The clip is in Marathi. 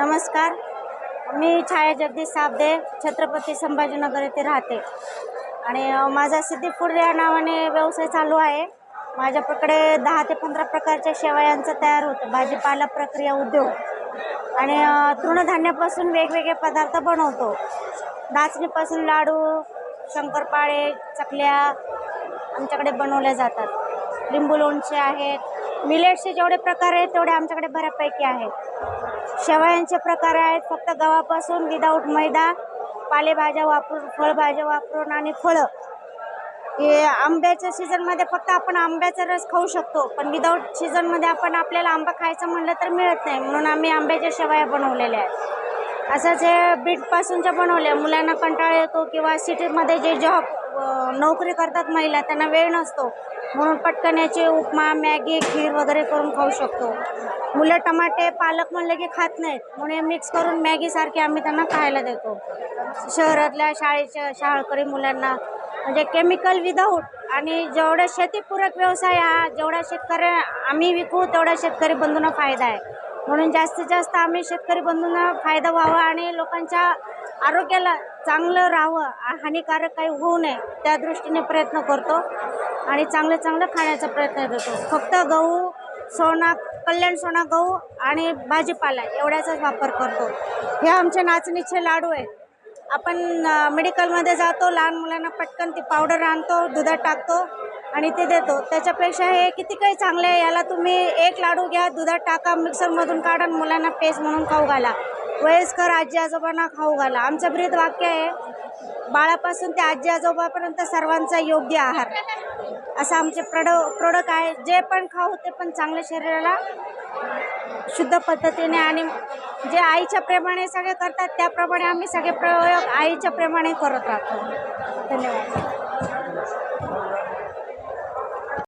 नमस्कार. मी छाया जगदीश साबदे छत्रपती संभाजीनगर येथे राहते. आणि माझा सिद्धी फूड या नावाने व्यवसाय चालू आहे. माझ्याकडे दहा ते पंधरा प्रकारच्या शेवयांचं तयार होतं. भाजीपाला प्रक्रिया उद्योग. आणि तृणधान्यापासून वेगवेगळे पदार्थ बनवतो. नाचणीपासून लाडू शंकरपाळे चकल्या आमच्याकडे बनवल्या जातात. लिंबू लोणचे आहेत मिलेटचे जेवढे प्रकार आहेत तेवढे आमच्याकडे बऱ्यापैकी आहेत. शेवयांचे प्रकार आहेत फक्त गव्हापासून विदाऊट मैदा पालेभाज्या वापरून फळभाज्या वापरून आणि फळं. हे आंब्याच्या सीझनमध्ये फक्त आपण आंब्याचा रस खाऊ शकतो पण विदाऊट सीझनमध्ये आपण आपल्याला आंबा खायचं म्हणलं तर मिळत नाही म्हणून आम्ही आंब्याच्या शेवया बनवलेल्या आहेत. असंच हे बीटपासूनच्या बनवल्या मुलांना कंटाळा येतो किंवा सिटीमध्ये जे जॉब नोकरी करतात महिला त्यांना वेळ नसतो. म्हणून पटकन याचे उपमा मॅगी खीर वगैरे करून खाऊ शकतो. मुलं टमाटे पालक म्हणले की खात नाहीत. म्हणून मिक्स करून मॅगीसारखे आम्ही त्यांना खायला देतो. शहरातल्या शाळेच्या शाळकरी मुलांना. म्हणजे केमिकल विदाऊट आणि जेवढा शेतीपूरक व्यवसाय हा जेवढा शेतकरी आम्ही विकू तेवढा शेतकरी बंधूंना फायदा आहे. म्हणून जास्तीत जास्त आम्ही शेतकरी बंधूंना फायदा व्हावा आणि लोकांच्या आरोग्याला चांगलं राहावं हानिकारक काही होऊ नये त्या दृष्टीने प्रयत्न करतो आणि चांगलं चांगलं खाण्याचा प्रयत्न करतो. फक्त गहू सोना कल्याण सोना गहू आणि भाजीपाला एवढ्याचाच वापर करतो. हे आमचे नाचणीचे लाडू आहेत. आपण मेडिकलमध्ये जातो लहान मुलांना पटकन ती पावडर आणतो दुधात टाकतो आणि ते देतो. त्याच्यापेक्षा हे किती काही चांगले आहे याला तुम्ही एक लाडू घ्या दुधात टाका मिक्सरमधून काढा मुलांना पेस्ट म्हणून खाऊ घाला. वयस्कर आजी आजोबांना खाऊ घाला. आमचं ब्रीद वाक्य आहे बाळापासून ते आजी आजोबापर्यंत सर्वांचा योग्य आहार. असं आमचे प्रोड प्रोडक्ट आहे. जे पण खाऊ ते पण चांगल्या शरीराला शुद्ध पद्धतीने आणि जे आईच्या प्रेमाने सगळे करतात त्याप्रमाणे आम्ही सगळे प्रयोग आईच्या प्रेमाने करत राहतो. धन्यवाद.